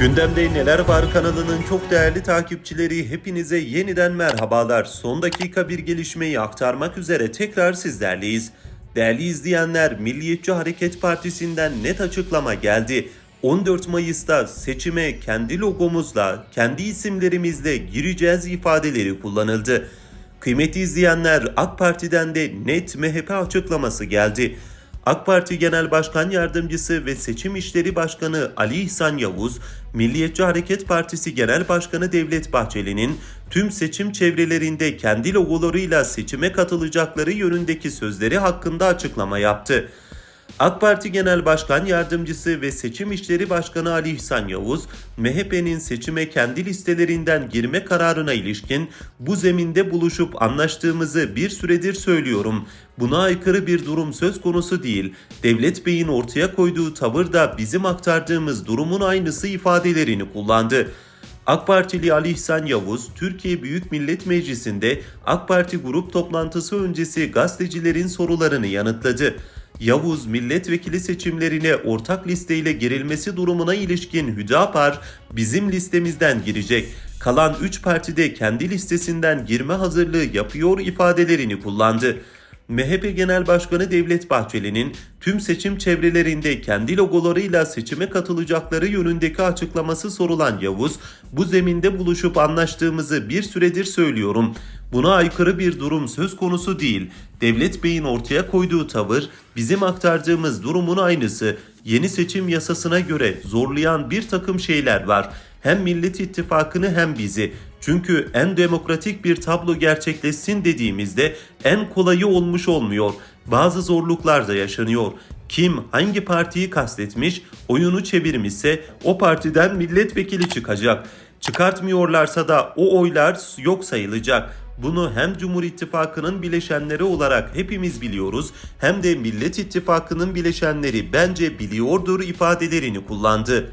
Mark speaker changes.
Speaker 1: Gündemde Neler Var kanalının çok değerli takipçileri hepinize yeniden merhabalar. Son dakika bir gelişmeyi aktarmak üzere tekrar sizlerleyiz. Değerli izleyenler Milliyetçi Hareket Partisi'nden net açıklama geldi. 14 Mayıs'ta seçime kendi logomuzla, kendi isimlerimizle gireceğiz ifadeleri kullanıldı. Kıymetli izleyenler AK Parti'den de net MHP açıklaması geldi. AK Parti Genel Başkan Yardımcısı ve Seçim İşleri Başkanı Ali İhsan Yavuz, Milliyetçi Hareket Partisi Genel Başkanı Devlet Bahçeli'nin tüm seçim çevrelerinde kendi logolarıyla seçime katılacakları yönündeki sözleri hakkında açıklama yaptı. AK Parti Genel Başkan Yardımcısı ve Seçim İşleri Başkanı Ali İhsan Yavuz, MHP'nin seçime kendi listelerinden girme kararına ilişkin bu zeminde buluşup anlaştığımızı bir süredir söylüyorum. Buna aykırı bir durum söz konusu değil. Devlet Bey'in ortaya koyduğu tavır da bizim aktardığımız durumun aynısı ifadelerini kullandı. AK Partili Ali İhsan Yavuz, Türkiye Büyük Millet Meclisi'nde AK Parti grup toplantısı öncesi gazetecilerin sorularını yanıtladı. Yavuz milletvekili seçimlerine ortak listeyle girilmesi durumuna ilişkin Hüdapar bizim listemizden girecek. Kalan 3 partide kendi listesinden girme hazırlığı yapıyor ifadelerini kullandı. MHP Genel Başkanı Devlet Bahçeli'nin tüm seçim çevrelerinde kendi logolarıyla seçime katılacakları yönündeki açıklaması sorulan Yavuz, bu zeminde buluşup anlaştığımızı bir süredir söylüyorum. Buna aykırı bir durum söz konusu değil. Devlet Bey'in ortaya koyduğu tavır bizim aktardığımız durumun aynısı. Yeni seçim yasasına göre zorlayan bir takım şeyler var. Hem Millet İttifakı'nı hem bizi. Çünkü en demokratik bir tablo gerçekleşsin dediğimizde en kolayı olmuş olmuyor. Bazı zorluklar da yaşanıyor. Kim hangi partiyi kastetmiş, oyunu çevirmişse o partiden milletvekili çıkacak. Çıkartmıyorlarsa da o oylar yok sayılacak. Bunu hem Cumhur İttifakı'nın bileşenleri olarak hepimiz biliyoruz hem de Millet İttifakı'nın bileşenleri bence biliyordur ifadelerini kullandı.